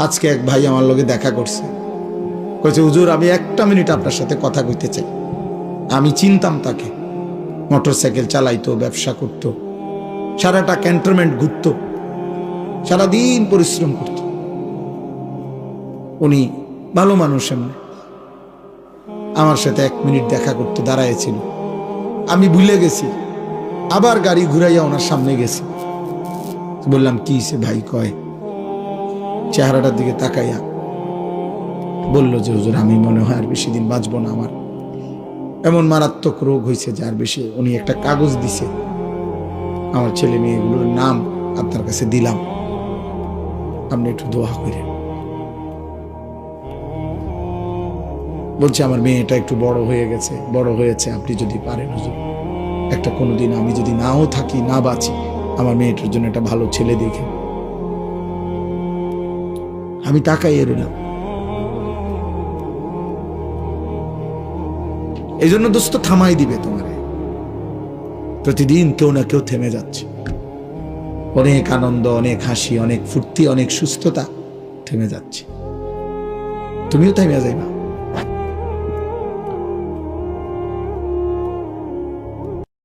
আজকে এক ভাই আমার লোকে দেখা করছে। কইছে, হুজুর, আমি একটা মিনিট আপনার সাথে কথা কইতে চাই। আমি চিনতাম তাকে। মোটর সাইকেল চালাইতো, ব্যবসা করত। সারাটা ক্যান্টনমেন্ট ঘুরত। সারাদিন পরিশ্রম করত। উনি ভালো মানুষ এমনি। আমার সাথে এক মিনিট দেখা করতে দাঁড়াইছিল। আমি ভুলে গেছি। আবার গাড়ি ঘুরাইয়া ওনার সামনে গেছি। বললাম, কি সে ভাই কয়? চেহারাটার দিকে তাকাইয়া বলল যে, হুজুর, আমি মনে হয় আর বেশি দিন বাঁচবো না আমার। এমন মারাত্মক রোগ হয়েছে যে আর বেশি উনি একটা কাগজ দিছে। আমার ছেলে মেয়েগুলোর নাম আপনার কাছে দিলাম। আপনি একটু দোয়া করেন। বলছে, আমার মেয়েটা একটু বড় হয়ে গেছে, বড় হয়েছে, আপনি যদি পারেন হুজুর। একটা কোনোদিন আমি যদি নাও থাকি, না বাঁচি, আমার মেয়েটার জন্য একটা ভালো ছেলে দেখে আমি তাকাইয়ে রইলাম। এই জন্য দোস্ত থামাই দিবে তোমারে। প্রতিদিন কেউ না কেউ থেমে যাচ্ছে। অনেক আনন্দ, অনেক হাসি, অনেক ফুর্তি, অনেক সুস্থতা থেমে যাচ্ছে। তুমিও থেমে যাইবা।